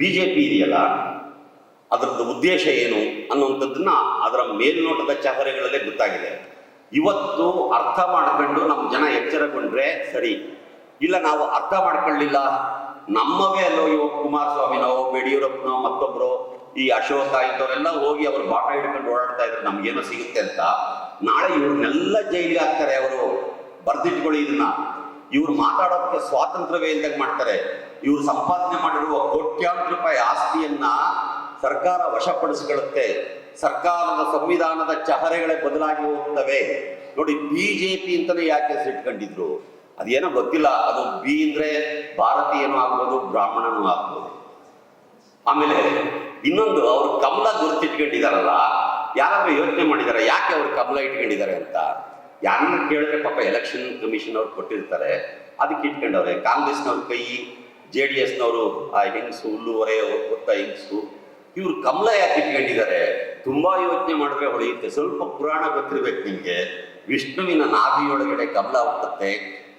BJP ಇದೆಯಲ್ಲ? ಅದರದ್ದು ಉದ್ದೇಶ ಏನು ಅನ್ನುವಂಥದ್ದನ್ನ ಅದರ ಮೇಲ್ನೋಟದ ಚಹರೆಗಳಲ್ಲೇ ಗೊತ್ತಾಗಿದೆ. ಇವತ್ತು ಅರ್ಥ ಮಾಡ್ಕೊಂಡು ನಮ್ಮ ಜನ ಎಚ್ಚರಗೊಂಡ್ರೆ ಸರಿ. ಇಲ್ಲ, ನಾವು ಅರ್ಥ ಮಾಡ್ಕೊಳ್ಳಿಲ್ಲ. ನಮ್ಮವೇ ಅಲ್ಲೋ ಇವಾಗ ಕುಮಾರಸ್ವಾಮಿನೋ, ಯಡಿಯೂರಪ್ಪನೋ, ಮತ್ತೊಬ್ರು, ಈ ಅಶೋಕ ಇಂಥವರೆಲ್ಲ ಹೋಗಿ ಅವರು ಬಾಟ ಹಿಡ್ಕೊಂಡು ಓಡಾಡ್ತಾ ಇದ್ರೆ ನಮ್ಗೇನೋ ಸಿಗುತ್ತೆ ಅಂತ ನಾಳೆ ಇವ್ರನ್ನೆಲ್ಲ ಜೈಲಿಗೆ ಹಾಕ್ತಾರೆ ಅವರು. ಬರ್ದಿಟ್ಕೊಳ್ಳಿ ಇದನ್ನ. ಇವ್ರು ಮಾತಾಡೋಕ್ಕೆ ಸ್ವಾತಂತ್ರ್ಯವೇ ಇಲ್ದಂಗೆ ಮಾಡ್ತಾರೆ. ಇವ್ರು ಸಂಪಾದನೆ ಮಾಡಿರುವ ಕೋಟ್ಯಾಂತರ ರೂಪಾಯಿ ಆಸ್ತಿಯನ್ನ ಸರ್ಕಾರ ವಶಪಡಿಸಿಕೊಳ್ಳುತ್ತೆ. ಸರ್ಕಾರದ ಸಂವಿಧಾನದ ಚಹರೆಗಳೇ ಬದಲಾಗಿ ಹೋಗ್ತವೆ. ನೋಡಿ ಬಿಜೆಪಿ ಅಂತಲೇ ಯಾಕೆ ಹೆಸರಿಟ್ಕೊಂಡಿದ್ರು ಅದೇನೋ ಗೊತ್ತಿಲ್ಲ. ಅದು ಬಿ ಅಂದ್ರೆ ಭಾರತೀಯನೂ ಆಗ್ಬೋದು, ಬ್ರಾಹ್ಮಣನೂ ಆಗ್ಬೋದು. ಆಮೇಲೆ ಇನ್ನೊಂದು, ಅವರು ಕಮಲ ಗುರುತಿಟ್ಕೊಂಡಿದಾರಲ್ಲ ಯಾರಾದ್ರೂ ಯೋಚನೆ ಮಾಡಿದಾರೆ? ಯಾಕೆ ಅವರು ಕಮಲ ಇಟ್ಕೊಂಡಿದ್ದಾರೆ ಅಂತ? ಯಾರನ್ನ ಕೇಳಿದ್ರೆ ಪಾಪ ಎಲೆಕ್ಷನ್ ಕಮಿಷನ್ ಅವ್ರು ಕೊಟ್ಟಿರ್ತಾರೆ, ಅದಕ್ಕೆ ಇಟ್ಕೊಂಡವ್ರೆ. ಕಾಂಗ್ರೆಸ್ನವ್ರ ಕೈ, ಜೆ ಡಿ ಎಸ್ನವರು, ಆ ಹೆಂಗಸು ಹುಲ್ಲುವರೆ ಹೊತ್ತ ಹೆಂಗಸು, ಇವ್ರು ಕಮಲ ಯಾಕೆ ಇಟ್ಕೊಂಡಿದ್ದಾರೆ? ತುಂಬಾ ಯೋಚನೆ ಮಾಡಿದ್ರೆ ಹೊಳೆಯುತ್ತೆ ಸ್ವಲ್ಪ ಪುರಾಣ ಗೊತ್ತಿರ್ಬೇಕು ನಿಮ್ಗೆ. ವಿಷ್ಣುವಿನ ನಾಭಿಯೊಳಗಡೆ ಕಮಲ ಹುಟ್ಟುತ್ತೆ.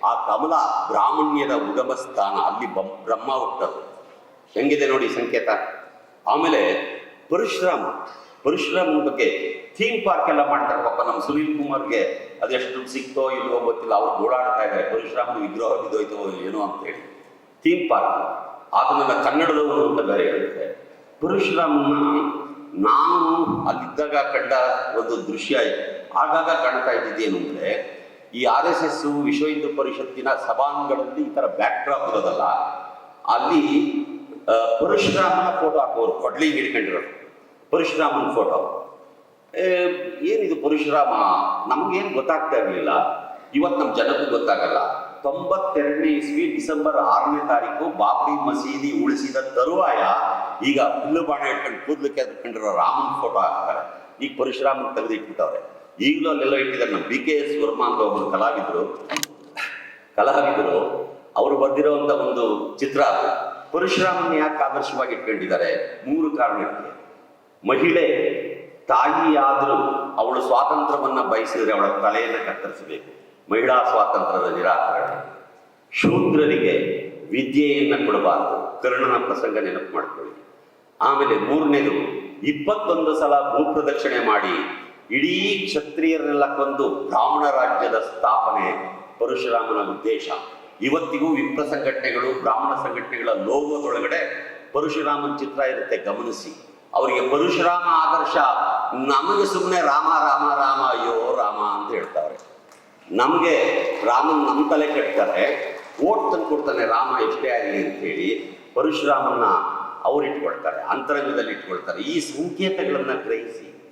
ಆ ಕಮಲ ಬ್ರಾಹ್ಮಣ್ಯದ ಉಗಮ ಸ್ಥಾನ, ಅಲ್ಲಿ ಬ್ರಹ್ಮ ಹುಟ್ಟದು. ಹೆಂಗಿದೆ ನೋಡಿ ಸಂಕೇತ? ಆಮೇಲೆ ಪರಶುರಾಮ. ಪರಶುರಾಮನ ಬಗ್ಗೆ ಥೀಮ್ ಪಾರ್ಕ್ ಎಲ್ಲ ಮಾಡ್ತಾರೆ ಪಾಪ ನಮ್ಮ ಸುನೀಲ್ ಕುಮಾರ್ಗೆ ಅದೆಷ್ಟು ಸಿಕ್ತೋ ಇಲ್ವೋ ಗೊತ್ತಿಲ್ಲ. ಅವ್ರು ಓಡಾಡ್ತಾ ಇದ್ದಾರೆ. ಪರಶುರಾಮನ ವಿಗ್ರಹ ಬಿದ್ದೋಯ್ತೋ ಏನೋ ಅಂತ ಹೇಳಿ. ಥೀಮ್ ಪಾರ್ಕ್ ಆತನನ್ನ ಕನ್ನಡದವರು ಅಂತ ಬೇರೆ ಹೇಳುತ್ತೆ. ಪರಶುರಾಮನ ನಾನು ಅಲ್ಲಿದ್ದಾಗ ಕಂಡ ಒಂದು ದೃಶ್ಯ ಆಗಾಗ ಕಾಣ್ತಾ ಇದ್ದಿದ್ದೇನು ಅಂದ್ರೆ, ಈ ಆರ್ ಎಸ್ ಎಸ್ ವಿಶ್ವ ಹಿಂದೂ ಪರಿಷತ್ತಿನ ಸಭಾಂಗಣದಲ್ಲಿ ಈ ತರ ಬ್ಯಾಕ್ ಡ್ರಾಪ್ ಇರೋದಲ್ಲ, ಅಲ್ಲಿ ಪರಶುರಾಮನ ಫೋಟೋ ಹಾಕೋರು ಕೊಡ್ಲಿ ಹಿಡ್ಕೊಂಡಿರೋರು. ಪರಶುರಾಮನ ಫೋಟೋ ಏನಿದು ಪರಶುರಾಮ? ನಮಗೇನು ಗೊತ್ತಾಗ್ತಾ ಇರಲಿಲ್ಲ. ಇವತ್ತು ನಮ್ಮ ಜನಕ್ಕೂ ಗೊತ್ತಾಗಲ್ಲ. ತೊಂಬತ್ತೆರಡನೇ ಇಸ್ವಿ ಡಿಸೆಂಬರ್ ಆರನೇ ತಾರೀಕು ಬಾಬ್ರಿ ಮಸೀದಿ ಉಳಿಸಿದ ತರುವಾಯ ಈಗ ಹುಲ್ಲು ಬಾಣ ಇಟ್ಕೊಂಡು ಕೂದಲಿಕ್ಕೆ ಅದ್ಕೊಂಡಿರೋ ರಾಮನ್ ಫೋಟೋ ಹಾಕ್ತಾರೆ. ಈಗ ಪರಶುರಾಮನ್ ತೆಗೆದು ಇಟ್ಬಿಟ್ಟವ್ರೆ ಈಗಲೂ ಅಲ್ಲೆಲ್ಲ ಇಟ್ಟಿದ್ದಾರೆ. ನಮ್ಮ ಬಿ ಕೆ ಎಸ್ ವರ್ಮಾ ಅಂತ ಒಬ್ಬರು ಕಲಾವಿದರು. ಕಲಾವಿದರು. ಅವರು ಬರೆದಿರುವಂತ ಒಂದು ಚಿತ್ರ ಅದು. ಪರಶುರಾಮನ್ ಯಾಕೆ ಆದರ್ಶವಾಗಿ ಇಟ್ಕೊಂಡಿದ್ದಾರೆ? ಮೂರು ಕಾರಣಕ್ಕೆ. ಮಹಿಳೆ ತಾಯಿಯಾದರೂ ಅವಳು ಸ್ವಾತಂತ್ರ್ಯವನ್ನು ಬಯಸಿದರೆ ಅವಳ ತಲೆಯನ್ನು ಕತ್ತರಿಸಬೇಕು. ಮಹಿಳಾ ಸ್ವಾತಂತ್ರ್ಯದ ನಿರಾಕರಣೆ. ಶೂದ್ರರಿಗೆ ವಿದ್ಯೆಯನ್ನು ಕೊಡಬಾರದು. ಕರ್ಣನ ಪ್ರಸಂಗ ನೆನಪು ಮಾಡಿಕೊಳ್ಳಿ. ಆಮೇಲೆ ಮೂರನೇದು, ಇಪ್ಪತ್ತೊಂದು ಸಲ ಭೂಪ್ರದಕ್ಷಿಣೆ ಮಾಡಿ ಇಡೀ ಕ್ಷತ್ರಿಯರನ್ನೆಲ್ಲ ಕೊಂದು ಬ್ರಾಹ್ಮಣ ರಾಜ್ಯದ ಸ್ಥಾಪನೆ ಪರಶುರಾಮನ ಉದ್ದೇಶ. ಇವತ್ತಿಗೂ ವಿಪ್ರ ಸಂಘಟನೆಗಳು ಬ್ರಾಹ್ಮಣ ಸಂಘಟನೆಗಳ ಲೋಗೋದೊಳಗಡೆ ಪರಶುರಾಮನ ಚಿತ್ರ ಇರುತ್ತೆ, ಗಮನಿಸಿ. ಅವರಿಗೆ ಪರಶುರಾಮ ಆದರ್ಶ, ನಮಗೆ ಸುಮ್ಮನೆ ರಾಮ ರಾಮ ರಾಮ, ಅಯ್ಯೋ, ರಾಮ ಅಂತ ಹೇಳ್ತಾರೆ. ನಮಗೆ ರಾಮನ್ ನಮ್ಮ ತಲೆ ಕಟ್ತಾರೆ ಓಟ್ ತಂದು ಕೊಡ್ತಾನೆ ರಾಮ ಎಷ್ಟೇ ಆಗಲಿ ಅಂತೇಳಿ ಪರಶುರಾಮನ್ನ ಅವ್ರು ಇಟ್ಕೊಳ್ತಾರೆ, ಅಂತರಂಗದಲ್ಲಿ ಇಟ್ಕೊಳ್ತಾರೆ. ಈ ಸಂಕೇತಗಳನ್ನ ಗ್ರಹಿಸಿ.